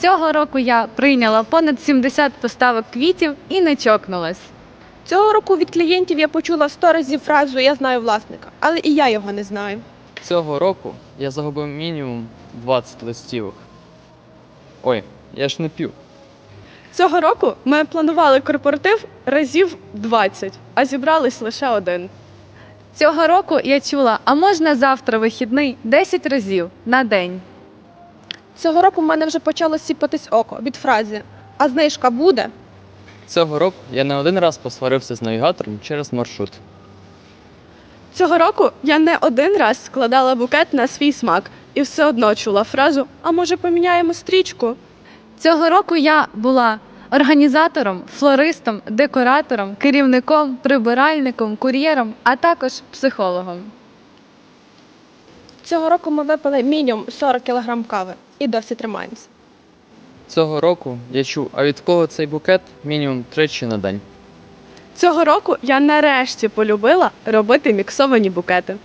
Цього року я прийняла понад 70 поставок квітів і не чокнулась. Цього року від клієнтів я почула сто разів фразу Я знаю власника, але і я його не знаю. Цього року я загубив мінімум 20 листівок. Ой, я ж не п'ю. Цього року ми планували корпоратив разів 20, а зібрались лише один. Цього року я чула, а можна завтра вихідний 10 разів на день. Цього року в мене вже почало сіпатись око від фрази А знижка буде? Цього року я не один раз посварився з навігатором через маршрут. Цього року я не один раз складала букет на свій смак і все одно чула фразу А може поміняємо стрічку? Цього року я була організатором, флористом, декоратором, керівником, прибиральником, кур'єром, а також психологом. Цього року ми випили мінімум 40 кг кави і досі тримаємося. Цього року я чув, а від кого цей букет мінімум тричі на день. Цього року я нарешті полюбила робити міксовані букети.